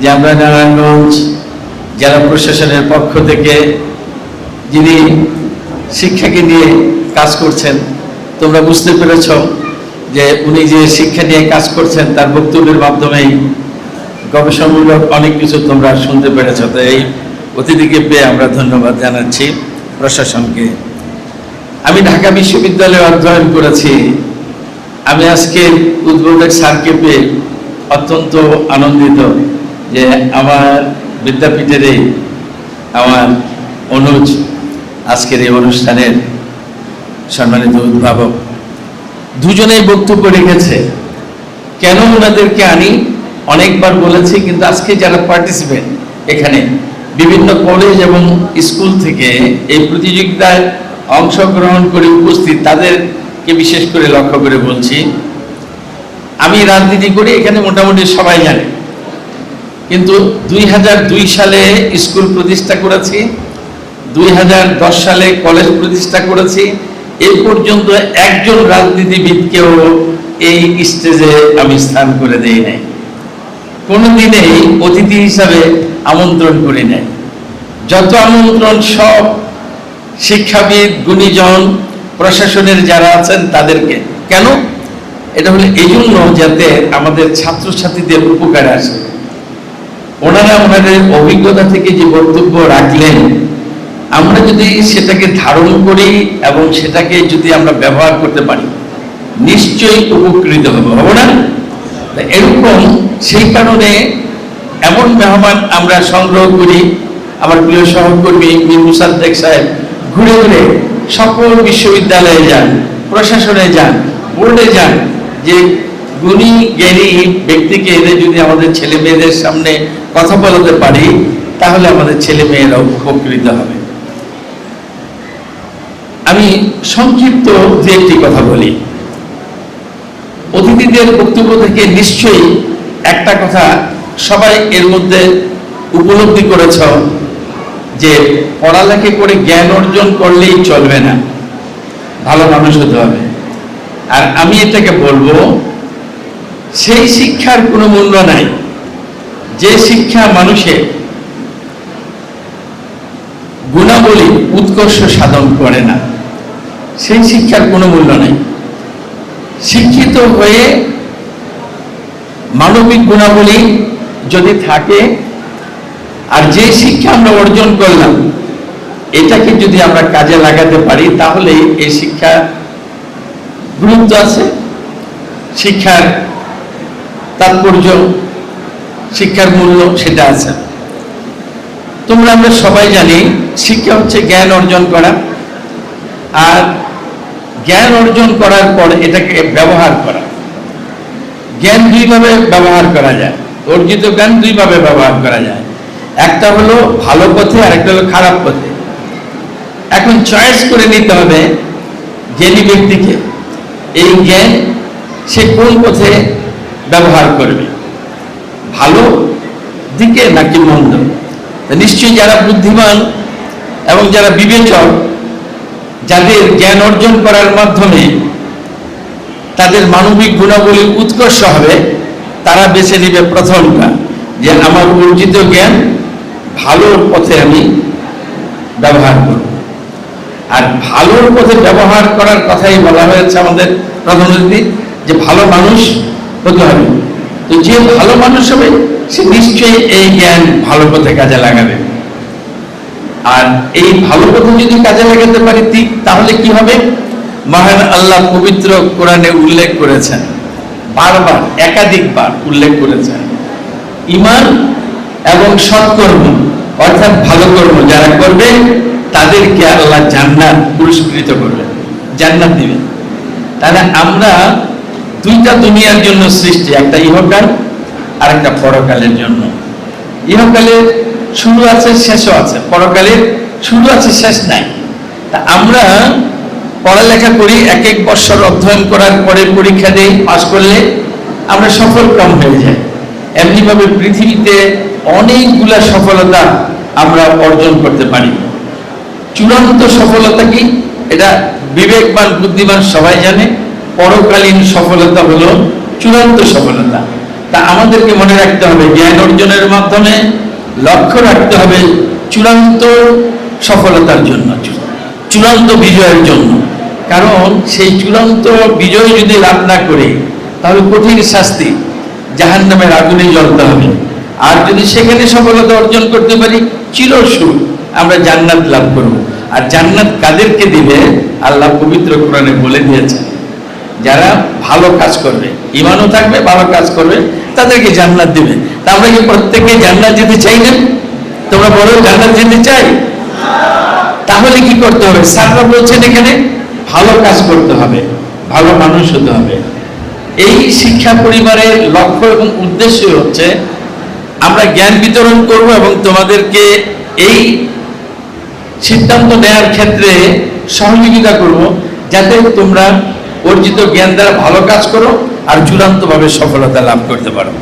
যে আমরা নারায়ণগঞ্জ জেলা প্রশাসনের পক্ষ থেকে যিনি শিক্ষাকে নিয়ে কাজ করছেন, তোমরা বুঝতে পেরেছ যে উনি যে শিক্ষা নিয়ে কাজ করছেন, তার বক্তব্যের মাধ্যমেই গবেষণামূলক অনেক কিছু তোমরা শুনতে পেরেছ। তো এই অতিথিকে পেয়ে আমরা ধন্যবাদ জানাচ্ছি প্রশাসনকে। আমি ঢাকা বিশ্ববিদ্যালয়ে অধ্যয়ন করেছি। আমি আজকে উদ্বোধক স্যারকে পেয়ে অত্যন্ত আনন্দিত। যে আমার বিদ্যাপীঠের এই আমার অনুজ আজকের এই অনুষ্ঠানের সম্মানিত উদ্ভাবক। দুজনেই বক্তব্য রেখেছে। কেন ওনাদেরকে আনি অনেকবার বলেছি, কিন্তু আজকে যারা পার্টিসিপেন্ট এখানে, বিভিন্ন কলেজ এবং স্কুল থেকে এই প্রতিযোগিতায় অংশগ্রহণ করে উপস্থিত, তাদেরকে বিশেষ করে লক্ষ্য করে বলছি, আমি রাজনীতি করি, এখানে মোটামুটি সবাই জানে। কিন্তু দুই সালে স্কুল প্রতিষ্ঠা করেছি, দুই হাজার দশ সালে কলেজ প্রতিষ্ঠা করেছি। এই পর্যন্ত একজন রাজনীতিবিদকেও এই স্টেজে আমি স্থান করে দেই নাই। কোনোদিনেই অতিথি হিসাবে আমন্ত্রণ করি নাই। যত আমন্ত্রণ সব শিক্ষাবিদ, গুণীজন, প্রশাসনের যারা আছেন তাদেরকে। কেন? এটা হলো এই জন্য যাতে আমাদের ছাত্রছাত্রীদের উপকারে আসে। ওনারা ওনাদের অভিজ্ঞতা থেকে যে বক্তব্য রাখলেন, আমরা যদি সেটাকে ধারণ করি এবং সেটাকে যদি আমরা ব্যবহার করতে পারি, নিশ্চয়ই উপকৃত হব হব না? এরকম সেই কারণে এমন মেহমান আমরা সংগ্রহ করি। আমার প্রিয় সহকর্মী মীর মুসাদ্দেক সাহেব, ঘুরে ঘুরে সকল বিশ্ববিদ্যালয়ে যান, প্রশাসনে যান, বোর্ডে যান, যে গুণী জ্ঞানী ব্যক্তিকে এনে যদি আমাদের ছেলে মেয়েদের সামনে কথা বলাতে পারি, তাহলে আমাদের ছেলে মেয়েরা উপকৃত হবে। আমি সংক্ষিপ্ত যে একটি কথা বলি। অতিথিদের বক্তব্য থেকে নিশ্চয়ই একটা কথা সবাই এর মধ্যে উপলব্ধি করেছ যে পড়ালেখা করে জ্ঞান অর্জন করলেই চলবে না। ভালো মানুষ হতে হবে। আর আমি এটাকে বলব সেই শিক্ষার কোনো মূল্য নাই। যে শিক্ষা মানুষের গুণাবলী, উৎকর্ষ সাধন করে না, সেই শিক্ষার কোনো মূল্য নেই। শিক্ষিত হয়ে মানবিক গুণাবলী যদি থাকে, আর যে শিক্ষা আমরা অর্জন করলাম, এটাকে যদি আমরা কাজে লাগাতে পারি, তাহলে এই শিক্ষা গুরুত্ব আছে। শিক্ষার তাৎপর্য, শিক্ষার মূল্য সেটা আছে। তোমরা আমরা সবাই জানি, শিক্ষা হচ্ছে জ্ঞান অর্জন করা। আর জ্ঞান অর্জন করার পর এটাকে ব্যবহার করা। জ্ঞান দুইভাবে ব্যবহার করা যায়, অর্জিত জ্ঞান দুইভাবে ব্যবহার করা যায়। একটা হলো ভালো পথে আর একটা হলো খারাপ পথে। এখন চয়েস করে নিতে হবে জ্ঞানী ব্যক্তিকে। এই জ্ঞান সে কোন পথে ব্যবহার করবে। ভালো দিকে নাকি মন্দ? নিশ্চয়ই যারা বুদ্ধিমান এবং যারা বিবেচক, যাদের জ্ঞান অর্জন করার মাধ্যমে তাদের মানবিক গুণাবলী উৎকর্ষ হবে, তারা বেছে নেবে প্রথমটা, যে আমার অর্জিত জ্ঞান ভালোর পথে আমি ব্যবহার করব। আর ভালোর পথে ব্যবহার করার কথাই বলা হয়েছে আমাদের প্রধানমন্ত্রী যে ভালো মানুষ হতে হবে। তো যে ভালো মানুষ হবে, সে নিশ্চয়ই এই জ্ঞান ভালো পথে কাজে লাগাবে। আর এই ভালো পথে যদি কাজে লাগাতে ঠিক তাহলে কি হবে? মহান আল্লাহ পবিত্র কোরআনে উল্লেখ করেছেন, বারবার, একাধিকবার উল্লেখ করেছেন ইমান এবং সৎকর্ম, অর্থাৎ ভালো কর্ম যারা করবে, তাদেরকে আল্লাহ জান্নাত পুরস্কৃত করবেন, জান্নাত দিবেন। তাহলে আমরা দুইটা দুনিয়ার জন্য সৃষ্টি, একটা ইহকাল আর একটা পরকালের জন্য। ইহকালের শুরু আছে, শেষও আছে। পরকালের শুরু আছে, শেষ নাই। তা আমরা পড়ালেখা করি এক এক বছর অধ্যয়ন করার পরে পরীক্ষা দিই, পাশ করলে আমরা সফল কম হয়ে যাই। এমনিভাবে পৃথিবীতে অনেকগুলা সফলতা আমরা অর্জন করতে পারি। চূড়ান্ত সফলতা কি? এটা বিবেকবান, বুদ্ধিমান সবাই জানে। পরকালীন সফলতা হলো চূড়ান্ত সফলতা। তা আমাদেরকে মনে রাখতে হবে, জ্ঞান অর্জনের মাধ্যমে লক্ষ্য রাখতে হবে চূড়ান্ত সফলতার জন্য, চূড়ান্ত বিজয়ের জন্য। কারণ সেই চূড়ান্ত বিজয় যদি লাভ না করে, তাহলে কঠিন শাস্তি জাহান নামের আগুনে জ্বলতে হবে। আর যদি সেখানে সফলতা অর্জন করতে পারি, চিরসুখ আমরা জান্নাত লাভ করব। আর জান্নাত কাদেরকে দিবে? আল্লাহ পবিত্র কোরআনে বলে দিয়েছেন যারা ভালো কাজ করবে ইমানও থাকবে, ভালো কাজ করবে, তাদেরকে জান্নাত দিবে। তা আমরা কি প্রত্যেকে জান্নাত যেতে চাই না? তোমরা বলো, জান্নাত যেতে চাই? তাহলে কি করতে হবে? স্যাররা বলছেন এখানে, ভালো কাজ করতে হবে, ভালো মানুষ হতে হবে। এই শিক্ষা পরিবারের লক্ষ্য এবং উদ্দেশ্য হচ্ছে, আমরা জ্ঞান বিতরণ করব এবং তোমাদেরকে এই সিদ্ধান্ত নেওয়ার ক্ষেত্রে সহযোগিতা করব, যাতে তোমরা অর্জিত জ্ঞান দ্বারা ভালো কাজ করো আর চূড়ান্তভাবে সফলতা লাভ করতে পারো।